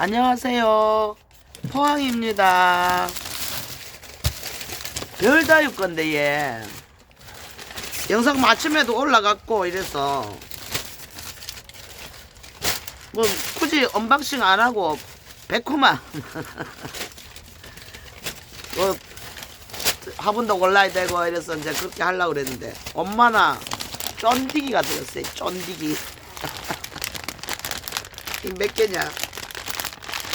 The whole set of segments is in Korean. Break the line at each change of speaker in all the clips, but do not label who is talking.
안녕하세요. 포항입니다. 별다육 건데 얘. 영상 마침에도 올라갔고 이래서. 뭐 굳이 언박싱 안 하고 백호만. 뭐 화분도 골라야 되고 이래서 이제 그렇게 하려고 그랬는데 엄마나 쫀디기가 들었어요 쫀디기. 이거 몇 개냐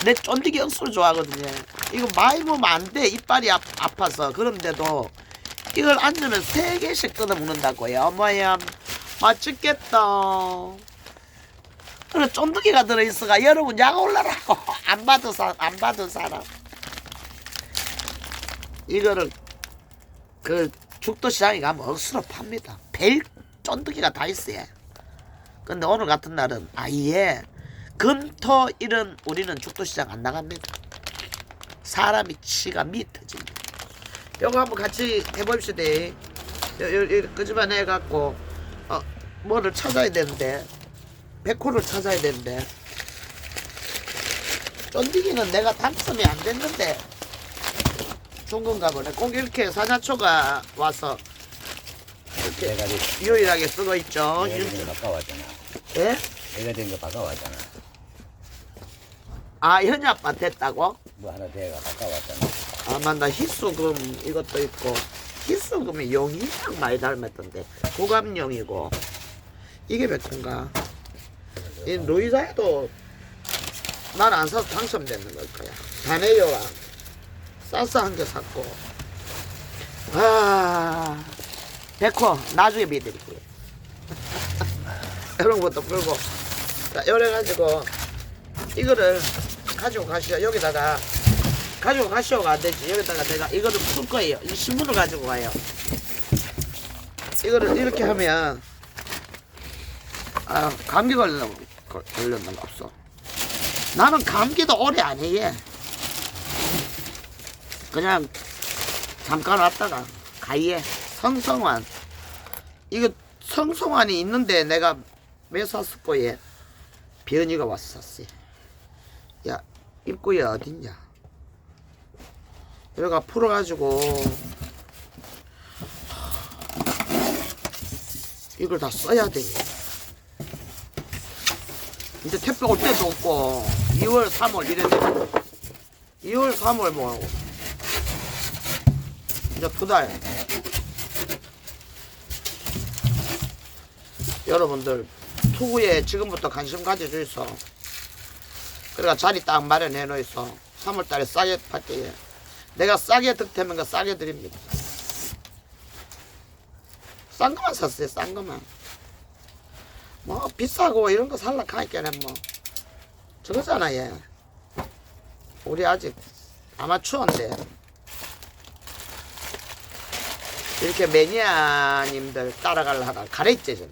내 쫀디기 억수로 좋아하거든요. 이거 많이 먹으면 안 돼. 이빨이 아, 아파서. 그런데도 이걸 앉으면 세 개씩 뜯어 먹는다고요. 어머야. 맛있겠다. 그래 쫀득이가 들어있어가 여러분 약 올라라고. 안 받은 사람 안 받은 사람. 이거를 그 죽도 시장에 가면 억수로 팝니다. 별 쫀득이가 다 있어요. 근데 오늘 같은 날은 아예 금토 일은 우리는 죽도 시장 안 나갑니다. 사람이 치가 미터집니다 요거 한번 같이 해봅시다. 요, 요, 요, 끄집어 내 갖고 어, 뭐를 찾아야 되는데. 백호를 찾아야 되는데. 쫀디기는 내가 당첨이 안 됐는데. 준 건가 보네. 꼭 이렇게 사자초가 와서 이렇게
내가 된-
유일하게 쓰고 있죠.
내가 된 거 바꿔왔잖아.
예?
내가 된 거 바꿔왔잖아.
아 아빠 됐다고?
뭐 하나 대가 바꿔왔잖아.
아 맞다 희수금 이것도 있고. 희수금이 용이랑 많이 닮았던데. 고감용이고. 이게 몇 건가? 이 루이사에도 난 안 사서 당첨되는 걸 거야. 다네요와 싸싸 한 개 샀고. 아 백호 나중에 믿을게 이런 것도 풀고. 자 이래가지고 이거를 가지고 가시오 여기다가 가지고 가시오가 안 되지. 여기다가 내가 이거를 풀 거예요. 이 신문을 가지고 가요. 이거를 이렇게 하면 아 감기 걸렸나 걸렸나 없어. 나는 감기도 오래 안 해. 그냥 잠깐 왔다가 가이에 성성환 이거 성성환이 있는데 내가 거에 변이가 샀어. 야 입구에 어딨냐? 여기가 풀어가지고 이걸 다 써야 돼. 이제 택배 올 때도 없고 2월, 3월 이랬는데 2월, 3월 뭐 이제 두 달. 여러분들 투구에 지금부터 관심 가져주이소. 그러니까 자리 딱 마련해 놓이소. 3월 달에 싸게 팔게요. 내가 싸게 득템한 거 싸게 드립니다. 싼 거만 샀어요, 싼 거만. 뭐, 비싸고 이런 거 살라 하니까는 뭐, 저거잖아, 얘. 우리 아직 아마추어인데. 이렇게 매니아님들 따라가려 하다 가래째잖아.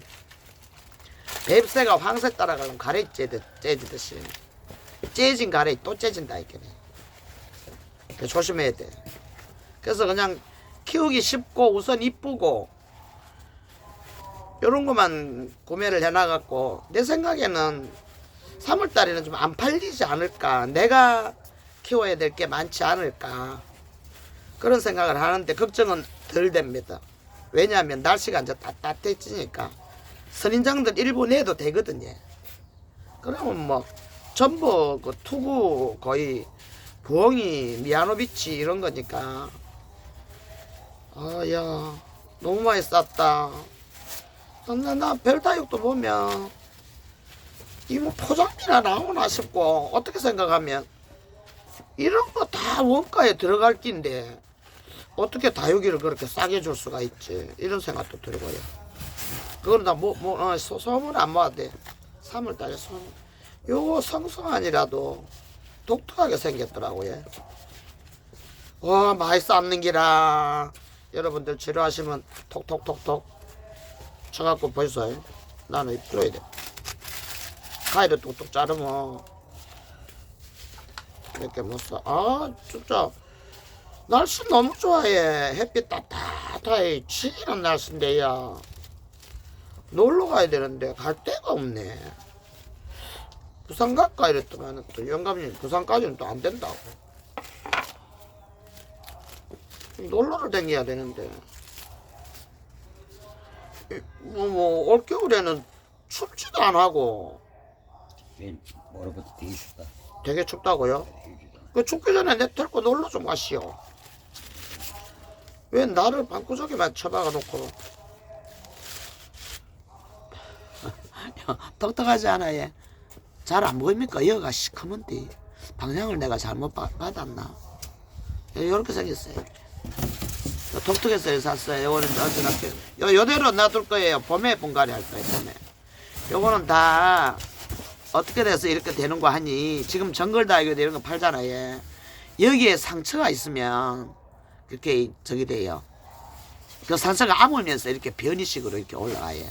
뱁새가 황새 따라가려면 가래째듯, 째지듯이. 째진 가래 또 째진다, 이렇게네. 그 조심해야 돼. 그래서 그냥 키우기 쉽고 우선 이쁘고 이런 것만 구매를 해놔갖고 내 생각에는 3월 달에는 좀 안 팔리지 않을까. 내가 키워야 될 게 많지 않을까. 그런 생각을 하는데 걱정은 덜 됩니다. 왜냐하면 날씨가 이제 따, 따뜻해지니까 선인장들 일부 내도 되거든요. 그러면 뭐 전부 그 투구 거의 부엉이, 미아노비치 이런 거니까. 아, 야, 너무 많이 쌌다. 근데 나 별다육도 보면, 이거 뭐 포장비나 나오나 싶고, 어떻게 생각하면, 이런 거 다 원가에 들어갈 낀데, 어떻게 다육이를 그렇게 싸게 줄 수가 있지. 이런 생각도 들고요. 그건 다 뭐, 뭐, 어, 소, 소문 안 돼. 3월달에 소문. 요거 성성아니라도, 독특하게 생겼더라고요. 와 많이 쌓는 기라 여러분들 치료하시면 톡톡톡톡 쳐갖고 보이소요. 나는 풀어야 돼. 가위를 뚝뚝 자르면 이렇게 못 써. 아 진짜 날씨 너무 좋아해. 햇빛 따뜻하게 치는 날씨인데야. 놀러 가야 되는데 갈 데가 없네. 부산 갈까 이랬더만 또 영감님 부산까지는 또 안 된다고. 놀러를 다녀야 되는데. 이, 뭐, 뭐, 올겨울에는 춥지도 안 하고
뭐로부터 되게 춥다.
되게 춥다고요?
춥다.
그 춥기 전에 내 데리고 놀러 좀 가시오. 왜 나를 방구석에만 처박아 놓고. 똑똑하지 않아, 얘. 잘 안 보입니까? 여가 시커먼데. 방향을 내가 잘못 바- 받았나? 이렇게 생겼어요. 요 독특해서 샀어요. 요거는 어저께 요, 요대로 놔둘 거예요. 봄에 분갈이 할 거예요, 봄에. 요거는 다 어떻게 돼서 이렇게 되는 거 하니 지금 정글 다이거 이런 거 팔잖아요. 얘. 여기에 상처가 있으면 그렇게 저기 돼요. 그 상처가 아물면서 이렇게 변이식으로 이렇게 올라가요.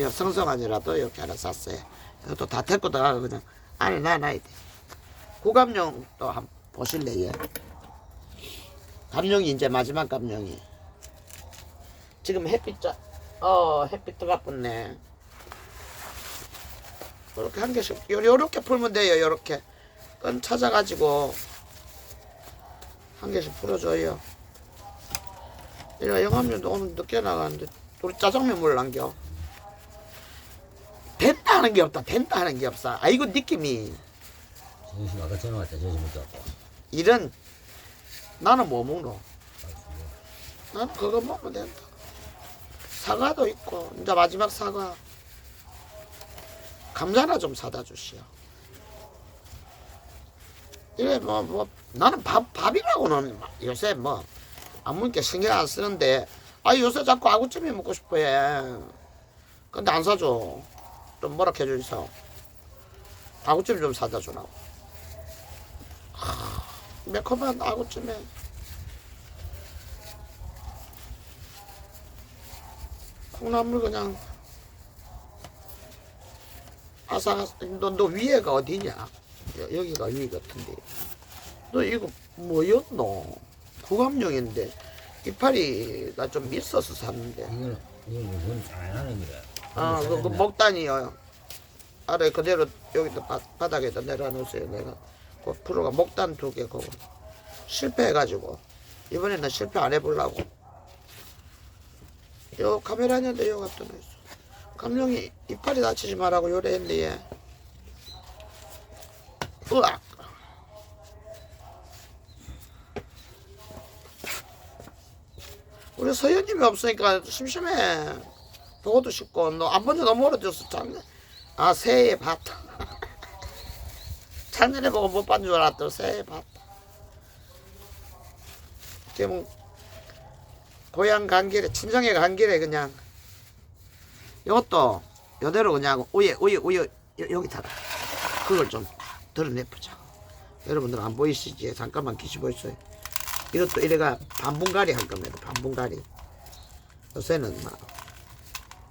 요 성성아지라도 이렇게 하나 샀어요. 이것도 다 데리고 다가 그냥 안에 놔놔야 돼. 구감용 또 한번 보실래요? 감룡이 이제 마지막 감룡이. 지금 햇빛 자, 어 햇빛 뜨겁네. 이렇게 한 개씩 요- 요렇게 풀면 돼요 요렇게 끈 찾아가지고 한 개씩 풀어줘요 이거 영암면도 오늘 늦게 나가는데 우리 짜장면 물 남겨 된다 하는 게 없다. 된다 하는 게 없어. 아이고 느낌이.
정신 아까 전화 왔다. 못 왔다.
이런 나는 뭐 먹노? 나는 그거 먹으면 된다. 사과도 있고 이제 마지막 사과. 감자나 좀 사다 주시오. 이래 뭐, 뭐 나는 밥, 밥이라고는 요새 뭐 아무니까 신경 안 쓰는데 아 요새 자꾸 아구찜이 먹고 싶어 해 근데 안 사줘 좀 뭐라 해주이소 아구찜 좀 사다 주라고 하, 매콤한 아구찜에. 콩나물 그냥. 아삭아삭 너, 너 위에가 어디냐? 여, 여기가 위 같은데. 너 이거 뭐였노? 구감용인데. 이파리가 좀 있어서 샀는데.
이거는 이거 무슨 잘하는 거야.
아, 그, 그 목단이요. 아래 그대로 여기다 바, 바닥에다 내려놓으세요. 내가 그 프로가 목단 두 개 그거 실패해가지고 이번에는 실패 안 해보려고. 요 카메라 있는데 요 갖다 놨어. 감룡이 이빨이 다치지 말라고 요래했는데 얘. 으악. 우리 서현님이 없으니까 심심해. 보고도 싶고 너 안 본 지 너무 오래됐어. 작년 아 새해 봤다. 작년에 보고 못 봤는 줄 알았더니 새해 봤다. 지금 고향 간 길에 친정에 간 길에 그냥 이것도 이대로 그냥 우에 우에 우에 여- 여기 타라 그걸 좀 드러내보자. 여러분들 안 보이시지? 잠깐만 기시 보이세요? 이것도 이래가 반분갈이 할 겁니다. 반분갈이. 요새는 막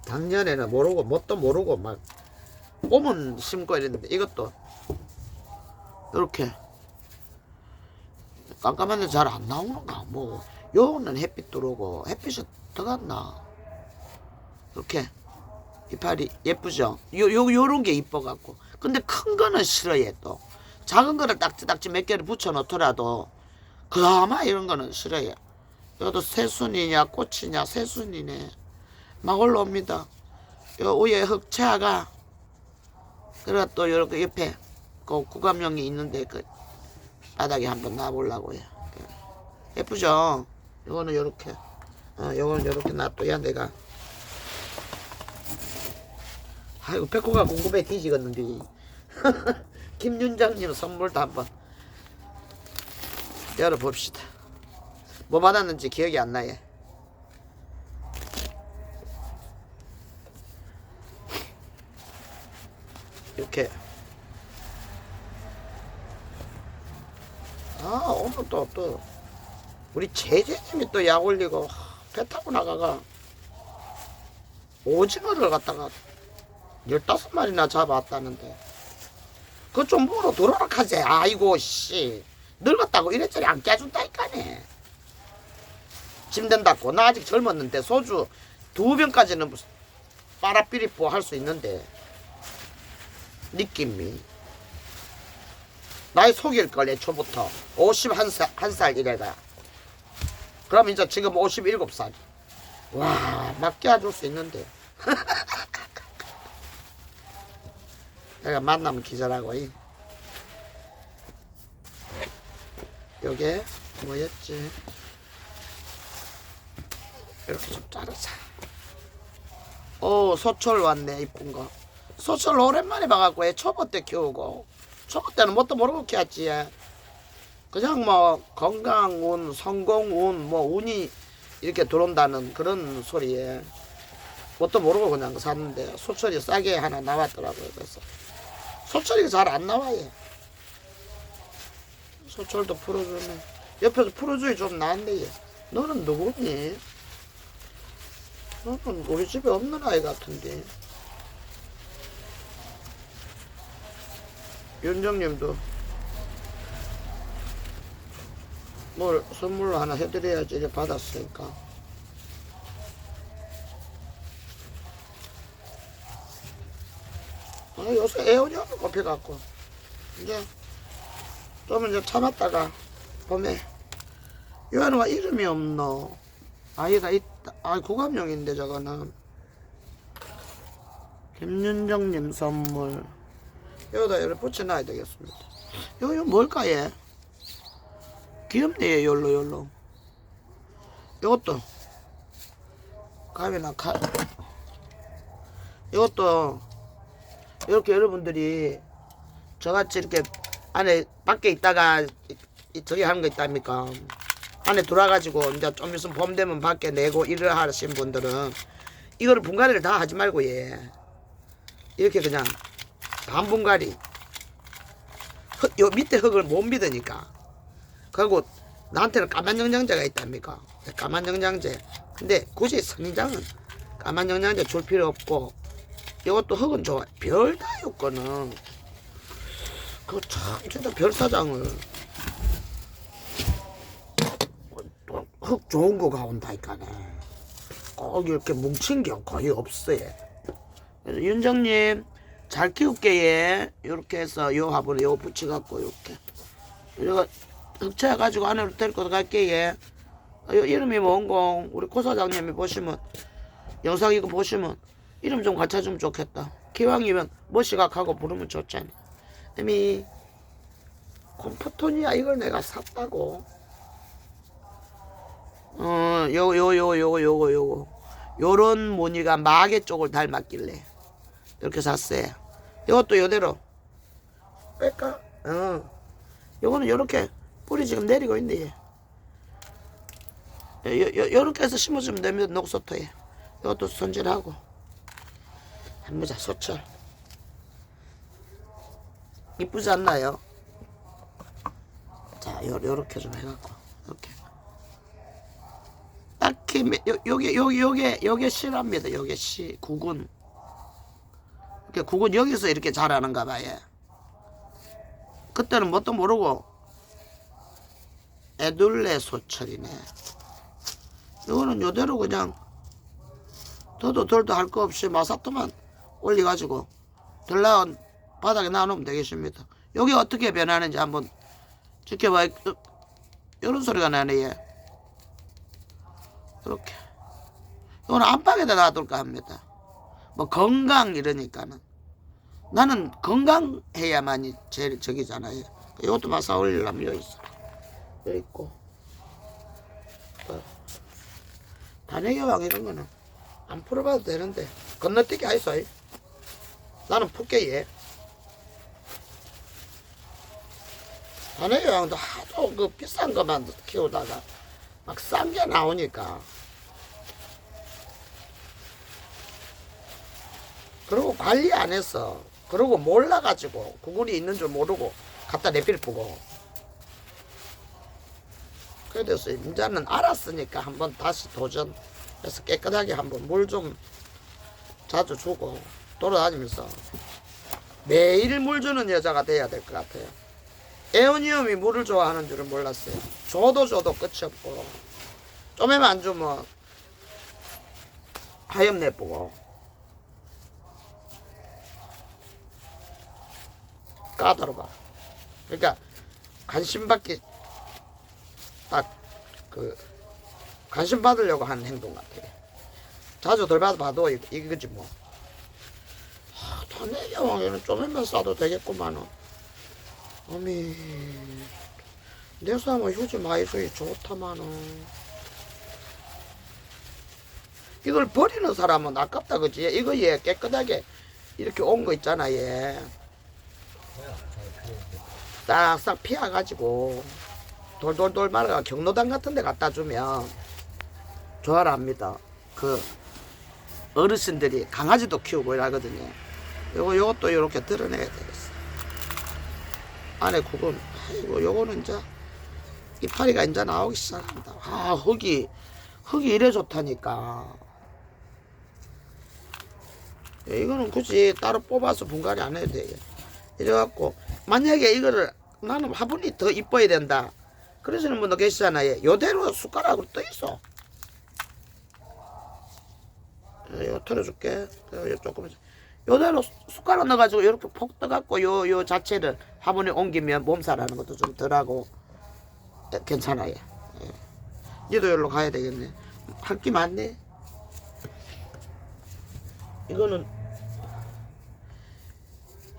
작년에는 모르고 뭣도 모르고 막 봄은 심고 이랬는데 이것도 이렇게 깜깜한데 잘 안 나오는가? 뭐 요는 햇빛 들어오고 햇빛이 들어갔나? 이렇게 이파리 예쁘죠? 요, 요, 요런 게 이뻐 갖고. 근데 큰 거는 싫어해 또. 작은 거를 딱지딱지 몇 개를 붙여 놓더라도 그나마 이런 거는 싫어해. 이것도 새순이냐 꽃이냐 새순이네 막 올라옵니다. 요 위에 흑채아가 그래 또 요렇게 옆에 그 구감용이 있는데 그 바닥에 한번 놔보려고 요. 예쁘죠? 요거는 요렇게 어 요거는 요렇게 놔둬야 내가 아이고 백호가 궁금해 뒤지겠는데 김윤장님 선물도 한번 열어봅시다. 뭐 받았는지 기억이 안 나요. 이렇게. 아 오늘 또 또. 우리 제재님이 또 약 올리고 배 타고 나가가. 오징어를 갖다가 열다섯 마리나 잡아왔다는데. 그거 좀 물어 들어라 하지 아이고 씨. 늙었다고 이래저래 안 깨준다니까네. 짐 된다고. 나 아직 젊었는데 소주 두 병까지는 무슨 빠라삐리뽀 할 수 있는데 느낌이. 나이 속일걸 애초부터. 51살 한 살 이래가. 그럼 이제 지금 57살. 와 맡겨줄 수 있는데. 내가 만나면 기절하고 이. 요게 뭐였지? 이렇게 좀 자르자. 오 소철 왔네 이쁜 거 소철 오랜만에 봐갖고 애 초보 때 키우고 초보 때는 뭣도 모르고 키웠지. 그냥 뭐 건강운 성공운 뭐 운이 이렇게 들어온다는 그런 소리에 뭣도 모르고 그냥 샀는데 소철이 싸게 하나 나왔더라고요 그래서. 소철이 잘 안 나와요 소철도 풀어주네. 옆에서 풀어주기 좀 나은데 얘. 너는 누구니? 너는 우리 집에 없는 아이 같은데 윤정님도 뭘 선물로 하나 해드려야지 이제 받았으니까. 아 요새 애원이 꼽혀갖고. 이제 좀 이제 참았다가 봄에 요한이가 이름이 없노. 아이가 있다. 아 구감용인데 저거는. 김윤정님 선물 여기다 이렇게 붙여놔야 되겠습니다. 이거, 이거 뭘까 얘? 귀엽네 얘 열로 열로. 이것도. 가면나 칼 이것도. 이렇게 여러분들이 저같이 이렇게 안에 밖에 있다가 저기 하는 거 있답니까? 안에 들어와가지고 이제 좀 있으면 봄 되면 밖에 내고 일을 하신 분들은 이거를 분갈이를 다 하지 말고 예 이렇게 그냥 반분갈이. 흙, 요 밑에 흙을 못 믿으니까. 그리고 나한테는 까만 영양제가 있답니까? 까만 영양제. 근데 굳이 성장은 까만 영양제 줄 필요 없고 이것도 흙은 좋아. 별다 요거는 그거 참 진짜 별사장을. 흙 좋은 거 가 온다니까네. 꼭 이렇게 뭉친 게 거의 없어요. 그래서 윤정님 잘 키울게 예 이렇게 해서 요 화분에 요 붙여갖고 이렇게 이거 흑채가지고 안으로 데리고 갈게 예 아, 요 이름이 뭔고 우리 코 사장님이 보시면 영상 이거 보시면 이름 좀 갖춰주면 좋겠다 기왕이면 머시각하고 부르면 좋잖아 이미 컴포토니아 이걸 내가 샀다고 어, 요, 요, 요, 요거, 요거, 요거. 요런 무늬가 마개 쪽을 닮았길래. 이렇게 샀어요. 요것도 요대로. 뺄까? 어. 요거는 요렇게 뿌리 지금 내리고 있네, 얘. 요, 요, 요렇게 해서 심어주면 됩니다, 녹소토에. 요것도 손질하고. 한번 보자, 소철. 이쁘지 않나요? 자, 요, 요렇게 좀 해갖고. 이렇게. 딱히 매- 요, 요게 요게 요게 요게 실합니다. 요게 시 이렇게 국은 여기서 이렇게 자라는가 봐요. 그때는 뭣도 모르고 애둘레 소철이네. 이거는 요대로 그냥 더도 덜도 할 거 없이 마사토만 올려가지고 덜 나온 바닥에 놔놓으면 되겠습니다. 여기 어떻게 변하는지 한번 지켜봐. 이런 소리가 나네 얘. 이렇게 이건 안방에다 놔둘까 합니다. 뭐 건강 이러니까는 나는 건강해야만이 제일 저기잖아요. 이것도 마사 올리려면 여기 있어. 여기 있고 또 단해여왕 이런 거는 안 풀어봐도 되는데 건너뛰기 하이소. 나는 풀게 얘. 단해여왕도 하도 그 비싼 것만 키우다가 막 싼 게 나오니까 그리고 관리 안 했어. 그리고 몰라가지고 구글이 있는 줄 모르고 갖다 내필 푸고. 그래서 이제는 알았으니까 한번 다시 도전해서 깨끗하게 한번 물 좀 자주 주고 돌아다니면서 매일 물 주는 여자가 돼야 될 것 같아요. 에오니움이 물을 좋아하는 줄은 몰랐어요. 줘도 줘도 끝이 없고. 좀에만 안 주면 하염 내쁘고 까다로워. 그러니까 관심 받기 딱 그 관심 받으려고 하는 행동 같아. 자주 덜 받아봐도 이- 이거지 뭐. 아, 다내경에는 좀만 싸도 되겠구만은. 어미 내 사람은 휴지 주기 좋다마는. 이걸 버리는 사람은 아깝다 그지? 이거 얘 깨끗하게 이렇게 온 거 있잖아 얘. 싹싹 피워가지고 돌돌돌 말아가 경로당 같은 데 갖다 주면 좋아합니다. 그 어르신들이 강아지도 키우고 이러거든요. 요거 요것도 요렇게 드러내야 되겠어. 안에 구근 아이고 요거는 이제 이파리가 이제 나오기 시작합니다. 아 흙이 흙이 이래 좋다니까. 예, 이거는 굳이 따로 뽑아서 분갈이 안 해도 돼요. 이래갖고 만약에 이거를 나는 화분이 더 이뻐야 된다. 그러시는 분도 계시잖아요. 요대로 숟가락으로 떠 있어. 예, 이거 털어줄게. 요 조금 요대로 숟가락 넣어가지고 이렇게 폭 떠갖고 요 요 자체를 화분에 옮기면 몸살하는 것도 좀 덜하고 예, 괜찮아요. 예. 니도 여기로 가야 되겠네. 할 게 많네. 이거는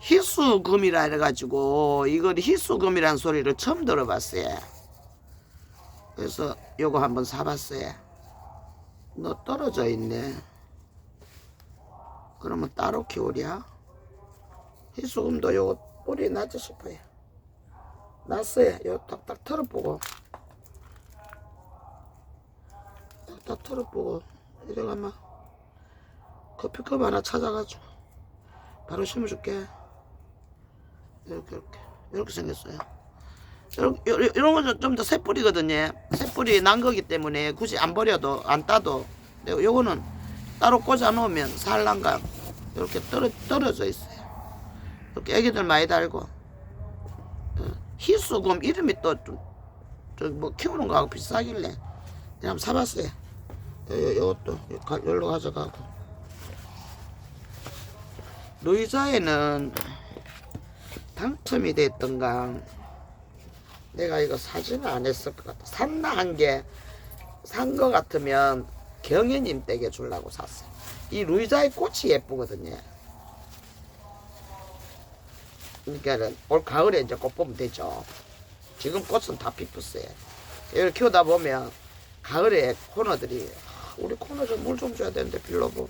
희수금이라 해가지고 이걸 희수금이란 소리를 처음 들어봤어요. 그래서 요거 한번 사봤어요. 너 떨어져 있네. 그러면 따로 키우랴? 희수금도 요거 뿌리 낫지 싶어요. 낫어요. 요 딱딱 털어보고. 딱딱 털어보고. 이래가면 커피컵 하나 찾아가지고 바로 심어줄게. 이렇게 이렇게 이렇게 생겼어요. 요- 이런 거는 좀 더 새뿌리거든요. 새뿌리 난 거기 때문에 굳이 안 버려도 안 따도 근데 요거는 따로 꽂아 놓으면 살랑감 이렇게 떨어, 떨어져 있어요. 이렇게 애기들 많이 달고 어, 희수금 이름이 또좀뭐 키우는 거하고 비싸길래 그냥 사봤어요. 요, 요, 가- 여기로 가져가고 루이자에는 당첨이 됐던가. 내가 이거 사진을 안 했을 것 같아. 샀나 한 게 산 거 같으면 경혜님 댁에 주려고 샀어요 이 루이자의 꽃이 예쁘거든요. 그러니까 올 가을에 이제 꽃 보면 되죠. 지금 꽃은 다 피었어요. 이걸 키우다 보면 가을에 코너들이 아, 우리 코너 좀 물 좀 줘야 되는데 빌려보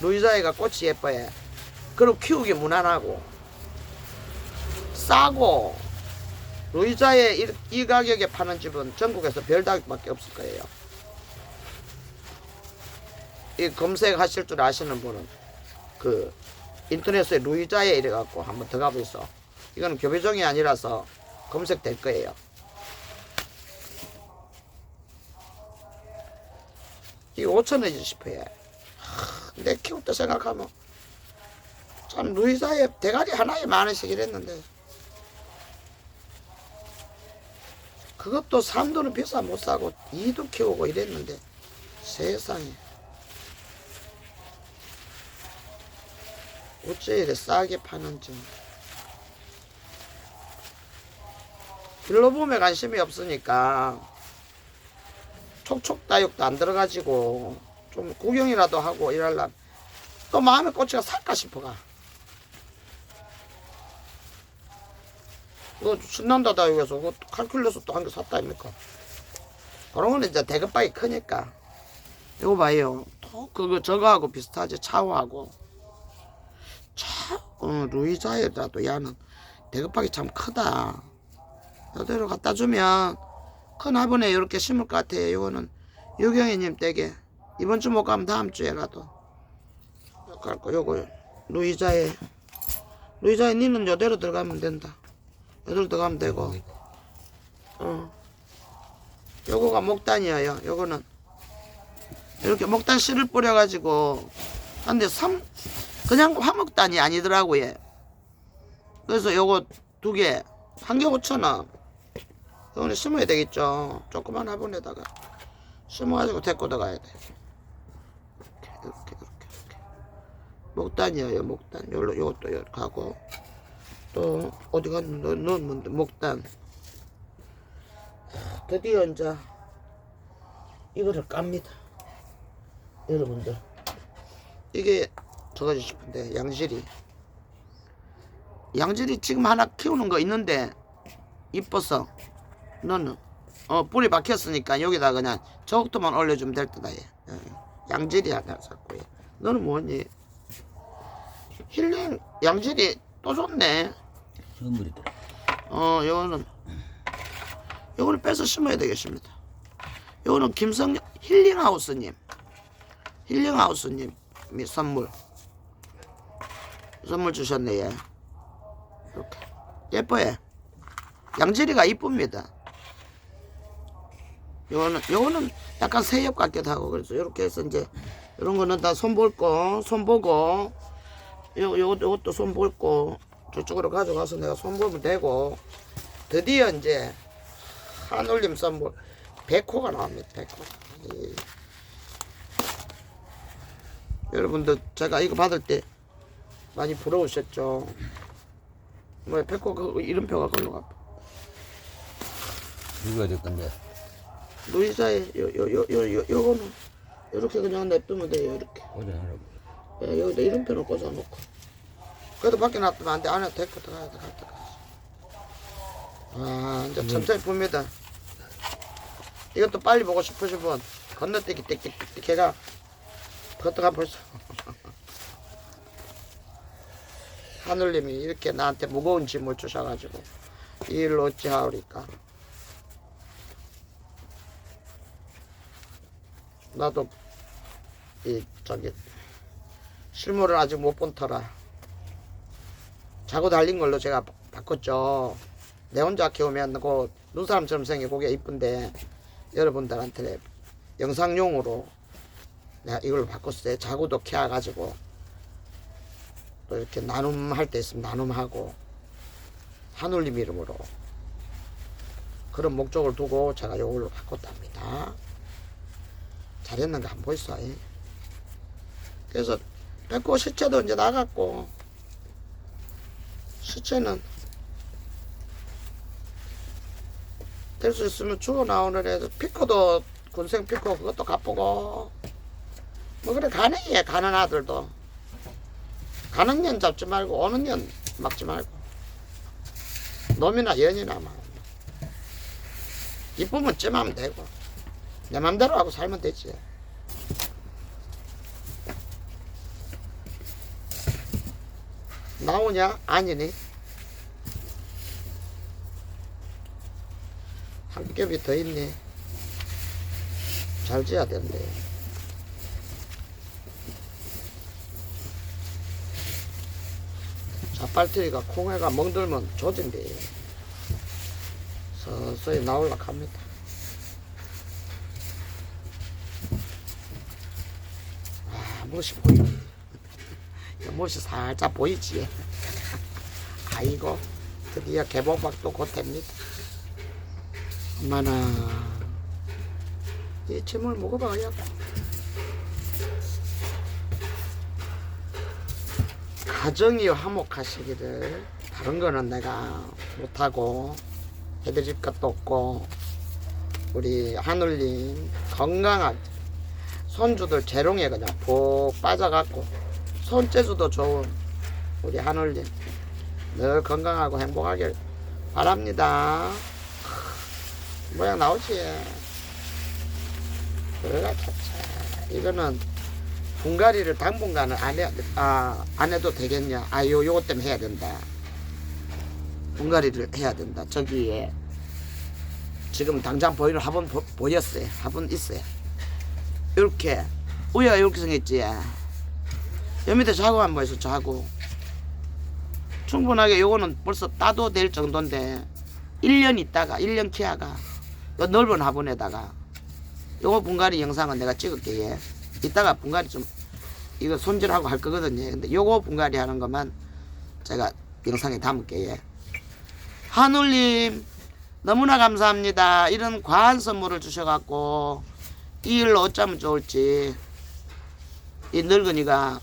루이자이가 꽃이 예뻐요 그리고 키우기 무난하고 싸고 루이자에 이, 이 가격에 파는 집은 전국에서 별다밖에 없을 거예요. 이 검색하실 줄 아시는 분은 그 인터넷에 루이자에 이래 갖고 한번 들어가 보이소. 이거는 교배종이 아니라서 검색될 거예요. 이게 5천 원이지 싶어요. 하, 내 키울 때 생각하면 참 루이사의 대가리 하나에 만 원씩 이랬는데 그것도 3도는 비싸 못 사고 2도 키우고 이랬는데 세상에. 어째 이래 싸게 파는지 빌로봄에 관심이 없으니까 촉촉다육도 안 들어가지고 좀 구경이라도 하고 이럴라 또 마음에 꽂히가 살까 싶어가 그거 신난다다 여기서 그거 칼큘러스 또 한 개 샀다 아닙니까? 그런 거는 이제 대급박이 크니까. 이거 봐요. 또 그거 저거하고 비슷하지 차오하고. 차 어, 루이자에라도 야는 대급박이 참 크다. 이대로 갖다 주면 큰 화분에 이렇게 심을 것 같아요 이거는. 유경이님 댁에. 이번 주 못 가면 다음 주에라도. 갖고 요거 루이자에. 루이자에 니는 요대로 들어가면 된다 요대로 들어가면 되고. 어. 요거가 목단이에요. 요거는 이렇게 목단 씨를 뿌려가지고 근데 삼 그냥 화목단이 아니더라고요. 그래서 요거 두 개 한개 오천 원. 이거는 심어야 되겠죠. 조그만 화분에다가 심어가지고 데리고 들어가야 돼. 이렇게 이렇게 이렇게 이렇게. 목단이에요 목단. 요로 요것도 하고 또 어디 갔는 넣었는데 목단. 드디어 이제 이거를 깝니다. 여러분들. 이게 저거지 싶은데 양질이. 양질이 지금 하나 키우는 거 있는데 이뻐서. 너는 어 뿌리 박혔으니까 여기다 그냥 저것도만 올려주면 될 듯다 얘. 어, 양질이 하나 샀고 얘. 너는 뭐니? 힐링 양질이 또 좋네
선물이더라.
어 요거는 요거는 빼서 심어야 되겠습니다. 요거는 김성 힐링하우스님. 힐링하우스님이 선물. 선물 주셨네 얘. 이렇게. 예뻐요 양질이가 이쁩니다. 요거는 요거는 약간 새엽 같기도 하고 그래서 이렇게 해서 이제 이런 거는 다 손볼 거 손 보고 요, 요, 요것도 손볼 거 저쪽으로 가져가서 내가 손보면 되고 드디어 이제 한 올림 선물 백호가 나옵니다 백호 이. 여러분들 제가 이거 받을 때 많이 부러우셨죠 뭐 백호 그 이름표가 걸로 가
누가 될 건데?
루이사의 요요요요 요거는 이렇게 그냥 냅두면 돼요 이렇게
오전하라고.
예, 여기다 이름표를 꽂아놓고 그래도 밖에 놔두면 안 돼. 안에 데리고 들어가야 돼 갈 때까지 아 이제 천천히 봅니다. 이것도 빨리 보고 싶으신 분 건너뛰기 띡띡띡띡 해가 그것도 가 벌써 하늘님이 이렇게 나한테 무거운 짐을 주셔가지고 이 일로 어찌하오리까? 나도 이 저기 실물을 아직 못 본 터라 자고 달린 걸로 제가 바- 바꿨죠. 내 혼자 키우면 그 눈사람처럼 생겨 고개 이쁜데 여러분들한테 영상용으로 내가 이걸로 바꿨어요. 자고도 키워가지고 또 이렇게 나눔할 때 있으면 나눔하고 한울림 이름으로 그런 목적을 두고 제가 이걸로 바꿨답니다. 잘했는가 안. 이. 그래서 백호 시체도 이제 나갔고 시체는 될 수 있으면 죽어 나오는 애들 피코도 군생 피코 그것도 갚고. 뭐 그래 얘 가는 아들도. 가는 년 잡지 말고 오는 년 막지 말고. 놈이나 연이나 막. 이쁘면 찜하면 되고 내 맘대로 하고 살면 되지 나오냐? 아니니? 한 겹이 더 있니? 잘 지어야 된대. 자빨트리가 콩해가 멍들면 조진대. 서서히 나올라 합니다. 아, 멋이 보이네. 멋이 살짝 보이지. 아이고 드디어 개봉박도 곧 됩니다. 엄마나 이 침을 먹어봐야 가정이 화목하시기를 다른 거는 내가 못하고 해드릴 것도 없고 우리 하늘님 건강하게 손주들 재롱에 그냥 푹 빠져갖고 손재주도 좋은 우리 하늘님 늘 건강하고 행복하길 바랍니다. 모양 나오지? 그래가 차차. 이거는 분갈이를 당분간은 안, 해, 아, 안 해도 되겠냐? 아, 요, 요것 때문에 해야 된다. 분갈이를 해야 된다. 저기에 지금 당장 보이는 화분 보, 보였어요. 화분 있어요. 이렇게 우여가 이렇게 생겼지. 여 밑에 자고 한번 있어 자고 충분하게 요거는 벌써 따도 될 정도인데 1년 있다가 1년 키아가 요 넓은 화분에다가 요거 분갈이 영상은 내가 찍을게 예. 이따가 분갈이 좀 이거 손질하고 할 거거든요 근데 요거 분갈이 하는 것만 제가 영상에 담을게 예. 한울님 너무나 감사합니다 이런 과한 선물을 주셔갖고 이 일로 어쩌면 좋을지 이 늙은이가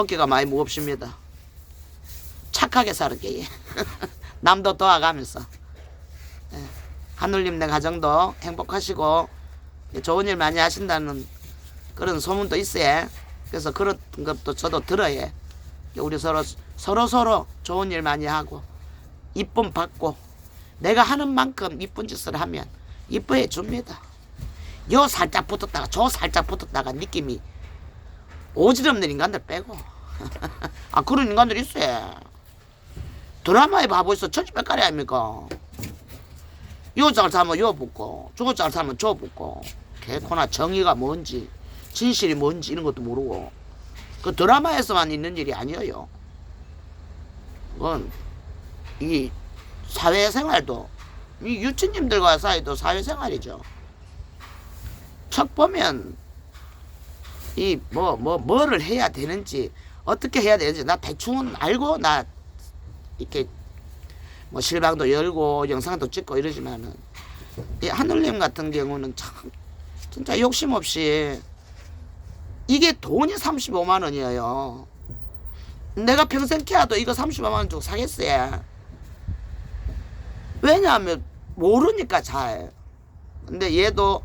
어깨가 많이 무겁습니다. 착하게 살게 예. 남도 도와가면서 예. 하늘님네 가정도 행복하시고 좋은 일 많이 하신다는 그런 소문도 있어요. 그래서 그런 것도 저도 들어요. 우리 서로 서로 서로 좋은 일 많이 하고 이쁨 받고 내가 하는 만큼 이쁜 짓을 하면 이뻐해 줍니다. 요 살짝 붙었다가 저 살짝 붙었다가 느낌이 오지랖는 인간들 빼고 아 그런 인간들 있어요. 드라마에 바보 있어 천지백가리 아닙니까? 요잘 살면 요 붙고 저거 잘 살면 저 붙고 개코나 정의가 뭔지 진실이 뭔지 이런 것도 모르고 그 드라마에서만 있는 일이 아니에요. 그건 이 사회생활도 이 유치님들과 사이도 사회생활이죠. 척 보면 이뭐뭐 뭐, 를 해야 되는지 어떻게 해야 되는지 나 대충은 알고 나 이렇게 뭐 실방도 열고 영상도 찍고 이러지만은 이 하늘님 같은 경우는 참 진짜 욕심 없이 이게 돈이 35만 원이에요. 내가 평생 키워도 이거 35만 원 주고 사겠어요. 왜냐하면 모르니까 잘. 근데 얘도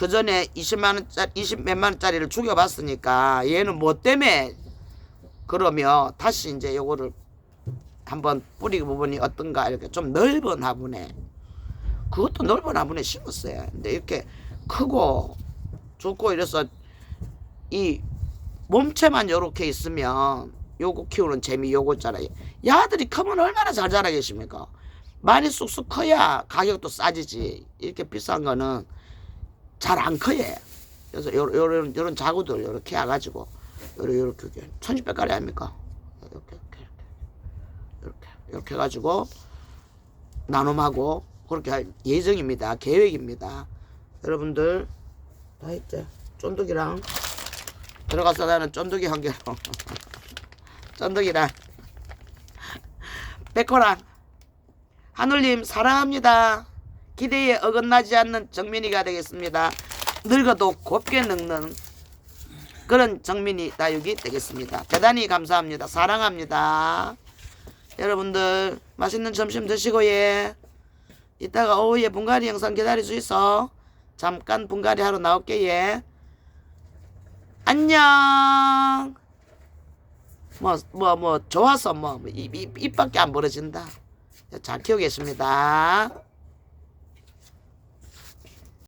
그 전에 20만 원짜리 20 몇만 원짜리를 죽여봤으니까 얘는 뭐 때문에 그러면 다시 이제 요거를 한번 뿌리 부분이 어떤가 이렇게 좀 넓은 화분에 그것도 넓은 화분에 심었어요. 근데 이렇게 크고 좋고 이래서 이 몸체만 요렇게 있으면 요거 키우는 재미 요거 있잖아요. 야들이 크면 얼마나 잘 자라겠습니까? 많이 쑥쑥 커야 가격도 싸지지. 이렇게 비싼 거는 잘 안 커요. 그래서 요, 요런 요런 자구들 요렇게 해가지고 요렇게 요렇게 이렇게 천지백가리 아닙니까? 이렇게 이렇게 이렇게 이렇게 해가지고 나눔하고 그렇게 할 예정입니다. 계획입니다. 여러분들 다 했죠. 쫀득이랑 들어가서 나는 쫀득이 한 개로 쫀득이랑 백호랑 하늘님 사랑합니다. 기대에 어긋나지 않는 정민이가 되겠습니다. 늙어도 곱게 늙는 그런 정민이 나육이 되겠습니다. 대단히 감사합니다. 사랑합니다. 여러분들 맛있는 점심 드시고 예. 이따가 오후에 분갈이 영상 기다릴 수 있어. 잠깐 분갈이 하러 나올게 예. 안녕. 뭐 뭐뭐 좋아서 뭐 입, 입, 입밖에 안 벌어진다. 잘 키우겠습니다.